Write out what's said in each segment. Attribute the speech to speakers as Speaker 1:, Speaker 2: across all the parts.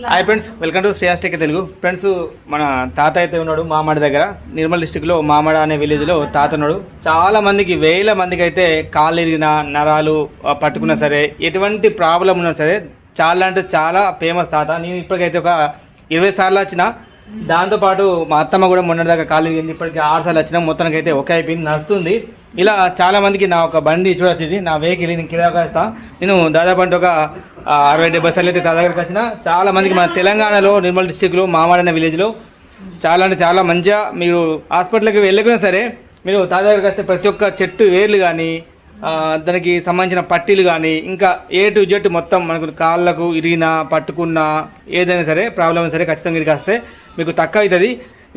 Speaker 1: Hi friends welcome to శ్రేయాస్టిక్ Telugu friends మన తాత అయితే ఉన్నాడు మామాడి దగ్గర. నిర్మల్ డిస్టిక్లో మామాడ అనే విలేజ్లో తాత ఉన్నాడు. చాలా మందికి వేల మందికి అయితే కాళ్ళు ఇరిగిన నరాలు పట్టుకున్నా సరే ఎటువంటి ప్రాబ్లం ఉన్నా సరే చాలా అంటే చాలా ఫేమస్ తాత. నేను ఇప్పటికైతే ఒక ఇరవై సార్లు వచ్చిన దాంతోపాటు మా అత్తమ్మ కూడా మొన్నటిదాకా కాలేజ్ కాళ్ళు ఇప్పటికి ఆరు సార్లు వచ్చినా మొత్తానికి అయితే ఒకే అయిపోయింది నడుస్తుంది. ఇలా చాలా మందికి నా ఒక బండి చూడొచ్చు ఇది నా వెహికల్ నేను కిరాగా నేను దాదాపు అంటే ఒక అరవై డెబ్బై సార్లు అయితే తా దగ్గరికి వచ్చిన. చాలా మందికి మన తెలంగాణలో నిర్మల్ డిస్టిక్లో మామాడన విలేజ్లో చాలా అంటే చాలా మంచిగా మీరు హాస్పిటల్కి వెళ్ళకున్నా సరే మీరు తాజాగా వస్తే ప్రతి ఒక్క చెట్టు వేర్లు కానీ దానికి సంబంధించిన పట్టీలు కానీ ఇంకా ఏ టు జెడ్ మొత్తం మనకు కాళ్ళకు ఇరిగినా పట్టుకున్నా ఏదైనా సరే ప్రాబ్లమ్ సరే ఖచ్చితంగా ఇక్కడికి వస్తే మీకు తక్కువ అవుతుంది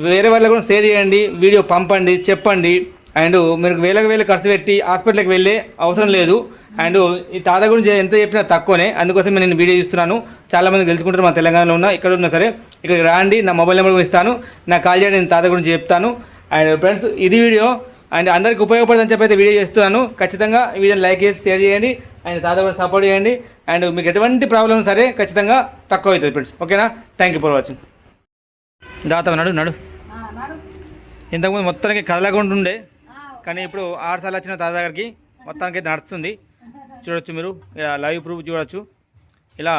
Speaker 1: వేరే వాళ్ళకు కూడా షేర్ చేయండి వీడియో పంపండి చెప్పండి. అండ్ మీరు వేలకు వేలు ఖర్చు పెట్టి హాస్పిటల్కి వెళ్ళే అవసరం లేదు. అండ్ ఈ తాత గురించి ఎంత చెప్పినా తక్కువనే. అందుకోసం నేను వీడియో ఇస్తున్నాను చాలామంది తెలుసుకుంటారు మా తెలంగాణలో ఉన్న ఇక్కడ ఉన్నా సరే ఇక్కడికి రాండి. నా మొబైల్ నెంబర్ కూడా ఇస్తాను. నా కాల్ చేయండి నేను తాత గురించి చెప్తాను. అండ్ ఫ్రెండ్స్ ఇది వీడియో అండ్ అందరికి ఉపయోగపడుతుందని చెప్పి అయితే వీడియో చేస్తున్నాను. ఖచ్చితంగా ఈ వీడియోని లైక్ చేసి షేర్ చేయండి. అండ్ కూడా సపోర్ట్ చేయండి. అండ్ మీకు ఎటువంటి ప్రాబ్లం సరే ఖచ్చితంగా తక్కువ అవుతుంది ఫ్రెండ్స్ ఓకేనా థ్యాంక్ యూ ఫర్ వాచింగ్ దాత నడు నడు. ఇంతకుముందు మొత్తానికి కదలకుండా ఉండే కానీ ఇప్పుడు ఆరు సార్లు వచ్చిన తాత దగ్గరికి మొత్తానికి అయితే నడుస్తుంది. చూడొచ్చు మీరు. ఇలా లైవ్ ప్రూఫ్ చూడొచ్చు. ఇలా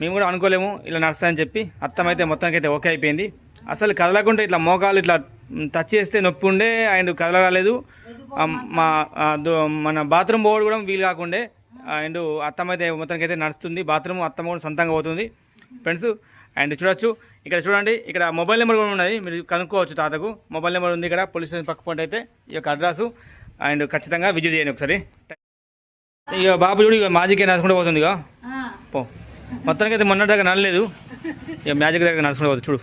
Speaker 1: మేము కూడా అనుకోలేము. ఇలా నడుస్తుందని చెప్పి అత్తం అయితే మొత్తానికి అయితే ఓకే అయిపోయింది. అసలు కదలకుండా ఇట్లా మోకాలు ఇట్లా టచ్ చేస్తే నొప్పి ఉండే అండ్ కదలరాలేదు మా మన బాత్రూమ్ పోవడం కూడా వీలు కాకుండే అండ్ అత్తమ్మ అయితే మొత్తానికి అయితే నడుస్తుంది బాత్రూమ్ అత్తమ్మ కూడా సొంతంగా పోతుంది. ఫ్రెండ్స్ అండ్ చూడొచ్చు. ఇక్కడ చూడండి ఇక్కడ మొబైల్ నెంబర్ కూడా ఉన్నది మీరు కనుక్కోవచ్చు తాతకు. మొబైల్ నెంబర్ ఉంది ఇక్కడ పోలీస్ స్టేషన్ పక్క పొంటి అయితే ఈ యొక్క అడ్రస్ అండ్ ఖచ్చితంగా విజిట్ చేయండి ఒకసారి. ఇక బాబు చూడు ఇక మ్యాజిక్ నడుచుకుంటూ పోతుంది ఇక పో. మొత్తానికి అయితే మొన్నటి దగ్గర నడలేదు. ఇక మ్యాజిక్ దగ్గర నడుచుకుంటూ పోతుంది చూడు.